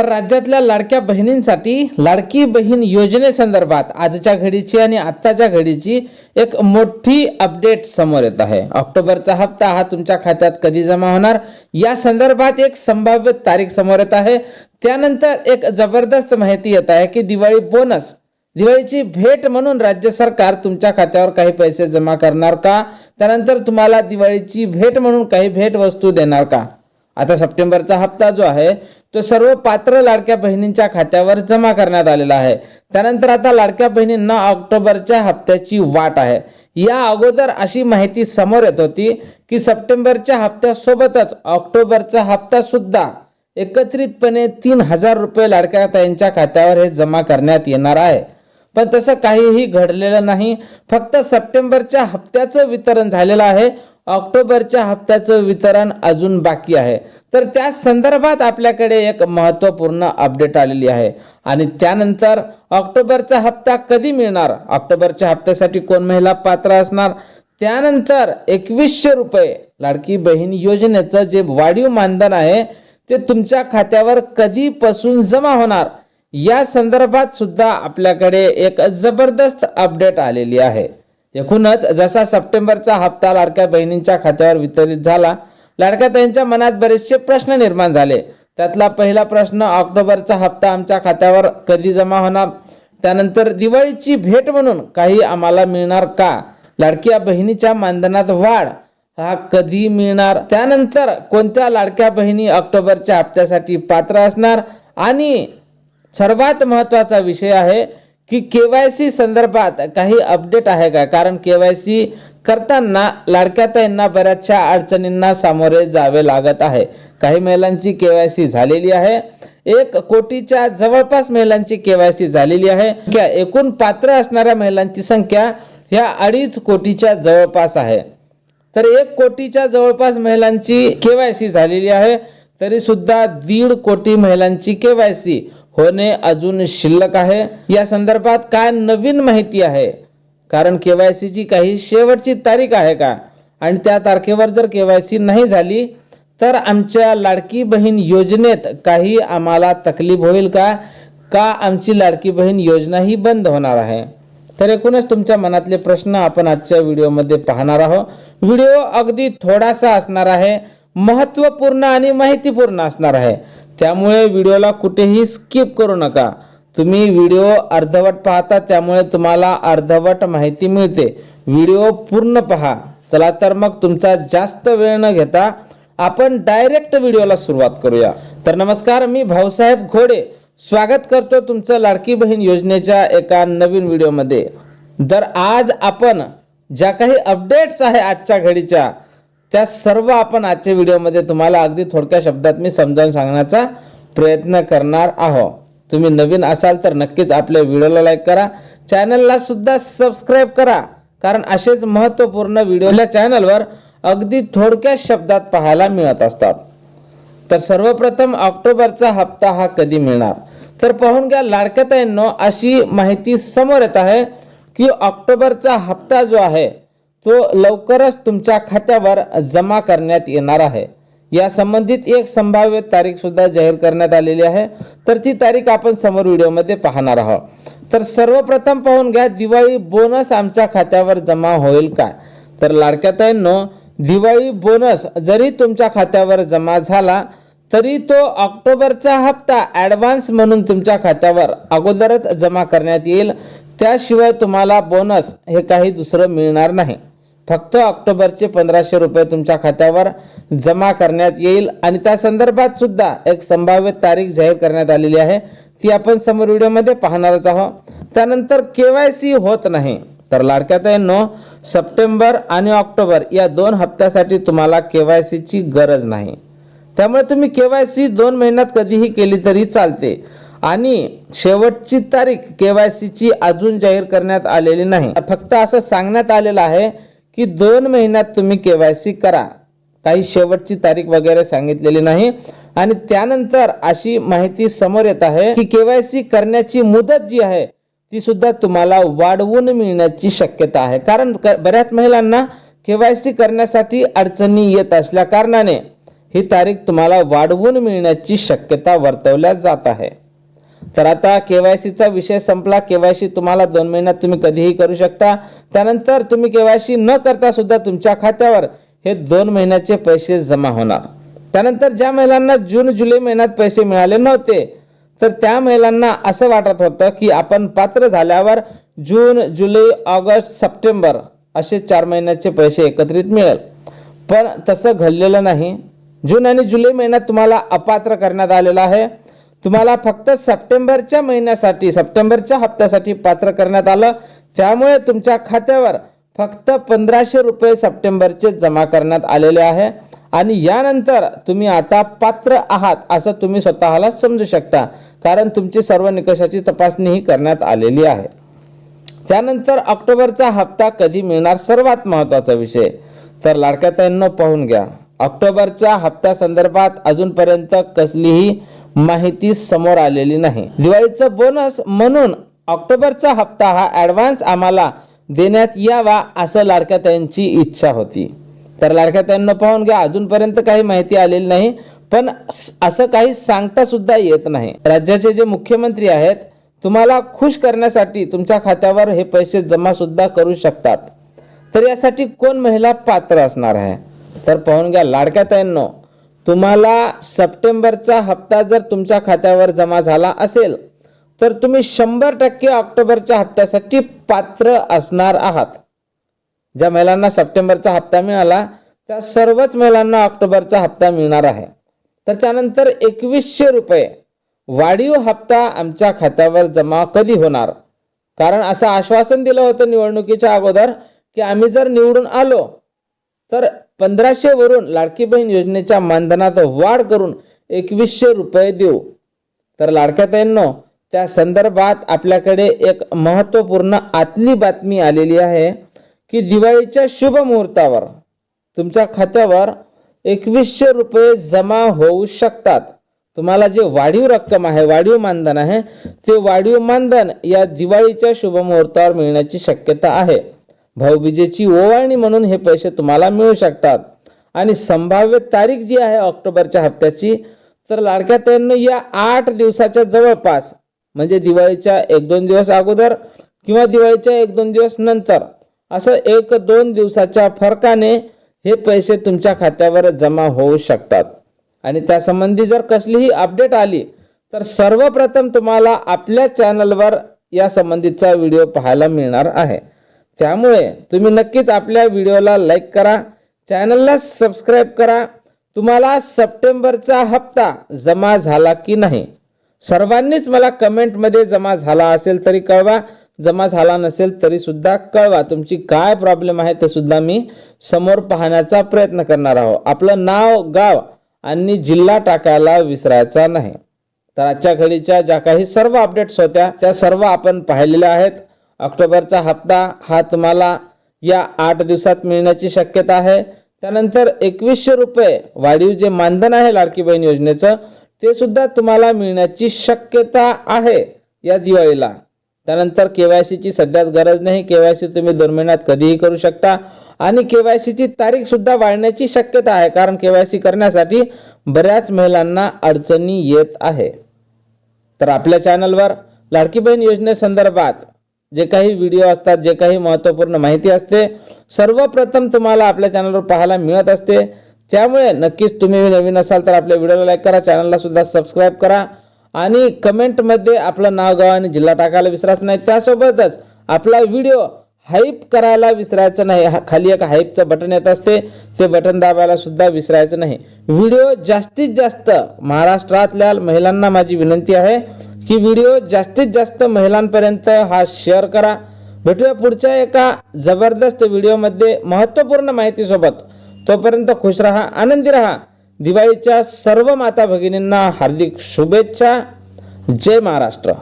तर राज्यातल्या लाडक्या बहिणींसाठी लाडकी बहीण योजनेसंदर्भात आजच्या घडीची आणि आत्ताच्या घडीची एक मोठी अपडेट समोर येत आहे. ऑक्टोबरचा हप्ता हा तुमच्या खात्यात कधी जमा होणार? या संदर्भात एक संभाव्य तारीख समोर येत आहे. त्यानंतर एक जबरदस्त माहिती येत आहे की दिवाळी बोनस दिवाळीची भेट म्हणून राज्य सरकार तुमच्या खात्यावर काही पैसे जमा करणार का? त्यानंतर तुम्हाला दिवाळीची भेट म्हणून काही भेट वस्तू देणार का? आता सप्टेंबरचा हप्ता जो आहे तो सर्व पात्र लाडक्या बहिणींच्या खात्यावर जमा करण्यात आलेला आहे. त्यानंतर आता लाडक्या बहिणींना ऑक्टोबरच्या हप्त्याची वाट आहे. या अगोदर अशी माहिती समोर येत होती की सप्टेंबरच्या हप्त्यासोबतच ऑक्टोबरचा हप्ता सुद्धा एकत्रितपणे तीन हजार रुपये लाडक्या ताईंच्या खात्यावर हे जमा करण्यात येणार आहे. पण तसं काहीही घडलेलं नाही. फक्त सप्टेंबरच्या हप्त्याचं वितरण झालेलं आहे. ऑक्टोबरच्या हप्त्याचं वितरण अजून बाकी आहे. तर त्या संदर्भात आपल्याकडे एक महत्त्वपूर्ण अपडेट आलेली आहे. आणि त्यानंतर ऑक्टोबरचा हप्ता कधी मिळणार? ऑक्टोबरच्या हप्त्यासाठी कोण महिला पात्र असणार? त्यानंतर एकवीसशे रुपये लाडकी बहीण योजनेचं जे वाढीव मानधन आहे ते तुमच्या खात्यावर कधीपासून जमा होणार? या संदर्भात सुद्धा आपल्याकडे एक जबरदस्त अपडेट आलेली आहे. एकूणच जसा सप्टेंबरचा हप्ता लाडक्या बहिणींच्या खात्यावर वितरित झाला लाडक्या ताईंच्या मनात बरेचसे प्रश्न निर्माण झाले. त्यातला पहिला प्रश्न ऑक्टोबरचा हप्ता आमच्या खात्यावर कधी जमा होणार? त्यानंतर दिवाळीची भेट म्हणून काही आम्हाला मिळणार का? लाडक्या बहिणीच्या मानधनात वाढ हा कधी मिळणार? त्यानंतर कोणत्या लाडक्या बहिणी ऑक्टोबरच्या हप्त्यासाठी पात्र असणार? आणि सर्वात महत्त्वाचा विषय आहे की के वाय सी संदर्भात काही अपडेट आहे का? कारण के वाय सी करताना लाडक्या ताईंना बऱ्याचशा अडचणींना सामोरे जावे लागत आहे. काही महिलांची के वाय सी झालेली आहे. एक कोटीच्या जवळपास महिलांची के वाय सी झालेली आहे. एकूण पात्र असणाऱ्या महिलांची संख्या ह्या अडीच कोटीच्या जवळपास आहे. तर एक कोटीच्या जवळपास महिलांची के वाय सी झालेली आहे. तरी सुद्धा दीड कोटी महिलांची के वाय सी होणे अजून शिल्लक आहे. या संदर्भात काय नवीन माहिती आहे? कारण केवायसीची काही शेवटची तारीख आहे का? आणि त्या तारखेवर जर केवायसी नाही झाली तर आमच्या लाडकी बहीण योजनेत काही आम्हाला तकलीफ होईल का? का आमची लाडकी बहीण योजना ही बंद होणार आहे? तर एकूणच तुमच्या मनातले प्रश्न आपण आजच्या व्हिडिओमध्ये पाहणार आहोत. व्हिडिओ अगदी थोडासा असणार आहे महत्त्वपूर्ण आणि माहितीपूर्ण असणार आहे. त्यामुळे व्हिडिओला कुठेही स्किप करू नका. तुम्ही व्हिडिओ अर्धवट पाहता त्यामुळे तुम्हाला अर्धवट माहिती मिळते. व्हिडिओ पूर्ण पहा. चला तर मग तुमचा जास्त वेळ न घेता आपण डायरेक्ट व्हिडिओला सुरुवात करूया. तर नमस्कार मी भाऊसाहेब घोडे. स्वागत करतो तुमचं लाडकी बहीण योजनेच्या एका नवीन व्हिडिओमध्ये. जर आज आपण ज्या काही अपडेट्स आहे आजच्या घडीच्या त्या सर्व आपण आजच्या व्हिडिओमध्ये तुम्हाला अगदी थोडक्या शब्दात मी समजावून सांगण्याचा प्रयत्न करणार आहोत तुम्ही नवीन असाल तर नक्कीच आपल्या व्हिडिओला लाईक करा. चॅनलला सुद्धा सबस्क्राईब करा. कारण असेच महत्त्वपूर्ण व्हिडिओ चॅनलवर अगदी थोडक्या शब्दात पाहायला मिळत असतात. तर सर्वप्रथम ऑक्टोबरचा हप्ता हा कधी मिळणार? तर पाहून घ्या लाडक्याताईंनो अशी माहिती समोर येत आहे की ऑक्टोबरचा हप्ता जो आहे तो लवकरच तुमच्या खात्यावर जमा करण्यात येणार आहे. या संबंधित एक संभाव्य तारीख सुद्धा जाहीर करण्यात आलेली आहे. तर ती तारीख आपण समोर व्हिडिओमध्ये पाहणार आहोत. तर सर्वप्रथम पाहून घ्या दिवाळी बोनस आमच्या खात्यावर जमा होईल का तर लाडक्याताईंनो दिवाळी बोनस जरी तुमच्या खात्यावर जमा झाला तरी तो ऑक्टोबरचा हप्ता ॲडव्हान्स म्हणून तुमच्या खात्यावर अगोदरच जमा करण्यात येईल. त्याशिवाय तुम्हाला बोनस हे काही दुसरं मिळणार नाही. फक्त ऑक्टोबरचे पंधराशे रुपये तुमच्या खात्यावर जमा करण्यात येईल. आणि त्या संदर्भात सुद्धा एक संभाव्य तारीख जाहीर करण्यात आलेली आहे. ती आपण समोर व्हिडिओमध्ये पाहणारच आहोत. त्यानंतर के वाय सी होत नाही. तर लाडक्याताईंनो सप्टेंबर आणि ऑक्टोबर या दोन हप्त्यासाठी तुम्हाला के वाय सीची गरज नाही. त्यामुळे तुम्ही के वाय सी दोन महिन्यात कधीही केली तरी चालते. आणि शेवटची तारीख के वाय सीची अजून जाहीर करण्यात आलेली नाही. फक्त असं सांगण्यात आलेलं आहे की दोन महिन्यात तुम्ही के वाय सी करा. काही शेवटची तारीख वगैरे सांगितलेली नाही. आणि त्यानंतर अशी माहिती समोर येत आहे की केवायसी करण्याची मुदत जी आहे ती सुद्धा तुम्हाला वाढवून मिळण्याची शक्यता आहे. कारण बऱ्याच महिलांना केवायसी करण्यासाठी अडचणी येत असल्या कारणाने ही तारीख तुम्हाला वाढवून मिळण्याची शक्यता वर्तवल्या जात आहे. तर आता केवायसीचा विषय संपला. केवायसी तुम्हाला दोन महिन्यात तुम्ही कधीही करू शकता. त्यानंतर तुम्ही केवायसी न करता सुद्धा तुमच्या खात्यावर हे दोन महिन्याचे पैसे जमा होणार. त्यानंतर ज्या महिलांना जून जुलै महिन्यात पैसे मिळाले नव्हते तर त्या महिलांना असं वाटत होतं की आपण पात्र झाल्यावर जून जुलै ऑगस्ट सप्टेंबर असे चार महिन्याचे पैसे एकत्रित मिळेल. पण तसं घडलेलं नाही. जून आणि जुलै महिन्यात तुम्हाला अपात्र करण्यात आलेला आहे. तुम्हाला फक्त सप्टेंबरच्या महिन्यासाठी सप्टेंबरच्या हप्त्यासाठी पात्र करण्यात आलं. त्यामुळे तुमच्या खात्यावर फक्त पंधराशे रुपये सप्टेंबरचे जमा करण्यात आलेले आहे. आणि यानंतर तुम्ही आता पात्र आहात असं तुम्ही स्वतःला समजू शकता कारण तुमची सर्व निकषाची तपासणीही करण्यात आलेली आहे. त्यानंतर ऑक्टोबरचा हप्ता कधी मिळणार सर्वात महत्त्वाचा विषय. तर लाडक्याताईंना पाहून घ्या. ऑक्टोबरच्या हप्त्यासंदर्भात अजूनपर्यंत कसलीही माहिती समोर आलेली नाही. दिवाळीचा बोनस म्हणून ऑक्टोबरचा हप्ता हा ॲडव्हान्स आम्हाला देण्यात यावा असं लाडक्याताईंची इच्छा होती. तर लाडक्याताईंना पाहून घ्या अजूनपर्यंत काही माहिती आलेली नाही पण असं काही सांगता सुद्धा येत नाही. राज्याचे जे मुख्यमंत्री आहेत तुम्हाला खुश करण्यासाठी तुमच्या खात्यावर हे पैसे जमा सुद्धा करू शकतात. तर यासाठी कोण महिला पात्र असणार आहे? तर पाहून घ्या लाडक्याताईंनो तुम्हाला सप्टेंबरचा हप्ता जर तुमच्या खात्यावर जमा झाला असेल तर तुम्ही शंभर टक्के ऑक्टोबरच्या हप्त्यासाठी पात्र असणार आहात. ज्या महिलांना सप्टेंबरचा हप्ता मिळाला त्या सर्वच महिलांना ऑक्टोबरचा हप्ता मिळणार आहे. तर त्यानंतर एकवीसशे रुपये वाढीव हप्ता आमच्या खात्यावर जमा कधी होणार? कारण असं आश्वासन दिलं होतं निवडणुकीच्या अगोदर की आम्ही जर निवडून आलो तर पंधराशे वरून लाडकी बहीण योजनेच्या मानधनात वाढ करून एकवीसशे रुपये देऊ. तर लाडक्या ताईंनो त्या संदर्भात आपल्याकडे एक महत्त्वपूर्ण आतली बातमी आलेली आहे की दिवाळीच्या शुभ मुहूर्तावर तुमच्या खात्यावर एकवीसशे रुपये जमा होऊ शकतात. तुम्हाला जे वाढीव रक्कम आहे वाढीव मानधन आहे ते वाढीव मानधन या दिवाळीच्या शुभ मुहूर्तावर मिळण्याची शक्यता आहे. भाऊबीजेची ओवाळणी म्हणून हे पैसे तुम्हाला मिळू शकतात. आणि संभाव्य तारीख जी आहे ऑक्टोबरच्या हप्त्याची तर लाडक्या ताईंनो या आठ दिवसाच्या जवळपास म्हणजे दिवाळीच्या एक दोन दिवस अगोदर किंवा दिवाळीच्या एक दोन दिवस नंतर असं एक दोन दिवसाच्या फरकाने हे पैसे तुमच्या खात्यावर जमा होऊ शकतात. आणि त्यासंबंधी जर कसलीही अपडेट आली तर सर्वप्रथम तुम्हाला आपल्या चॅनलवर या संबंधीचा व्हिडिओ पाहायला मिळणार आहे. त्यामुळे तुम्ही नक्कीच आपल्या व्हिडिओला लाईक करा चॅनलला सबस्क्राईब करा. तुम्हाला सप्टेंबरचा हप्ता जमा झाला की नाही? सर्वांनीच मला कमेंटमध्ये जमा झाला असेल तरी कळवा जमा झाला नसेल तरी सुद्धा कळवा. तुमची काय प्रॉब्लेम आहे ते सुद्धा मी समोर पाहण्याचा प्रयत्न करणार आहोत आपलं नाव गाव आणि जिल्हा टाकायला विसरायचा नाही. तर आजच्या घडीच्या ज्या काही सर्व अपडेट्स होत्या त्या सर्व आपण पाहिलेल्या आहेत. ऑक्टोबरचा हप्ता हा तुम्हाला या आठ दिवसात मिळण्याची शक्यता आहे. त्यानंतर एकवीसशे रुपये वाढीव जे मानधन आहे लाडकी बहीण योजनेचं ते सुद्धा तुम्हाला मिळण्याची शक्यता आहे या दिवाळीला. त्यानंतर केवायसीची सध्याच गरज नाही. केवायसी तुम्ही दोन महिन्यात कधीही करू शकता. आणि केवायसीची तारीख सुद्धा वाढण्याची शक्यता आहे कारण केवायसी करण्यासाठी बऱ्याच महिलांना अडचणी येत आहे. तर आपल्या चॅनलवर लाडकी बहीण योजनेसंदर्भात जे काही व्हिडिओ असतात जे काही महत्त्वपूर्ण माहिती असते सर्वप्रथम तुम्हाला आपल्या चॅनलवर पाहायला मिळत असते. त्यामुळे नक्कीच तुम्ही नवीन असाल तर आपल्या व्हिडिओला लाईक करा चॅनलला सुद्धा सबस्क्राईब करा. आणि कमेंटमध्ये आपलं नाव गाव आणि जिल्हा टाकायला विसरायचं नाही. त्यासोबतच आपला व्हिडिओ हाईप करायला विसरायचं नाही. हा- खाली एक हाईपचं बटन येत असते. ते बटन दाबायला सुद्धा विसरायचं नाही. व्हिडिओ जास्तीत जास्त महाराष्ट्रातल्या महिलांना माझी विनंती आहे. की व्हिडिओ जास्तीत जास्त महिलांपर्यंत हा शेअर करा. भेटूया पुढच्या एका जबरदस्त व्हिडिओमध्ये महत्त्वपूर्ण माहितीसोबत. तोपर्यंत खुश रहा आनंदी रहा. दिवाळीच्या सर्व माता भगिनींना हार्दिक शुभेच्छा. जय महाराष्ट्र.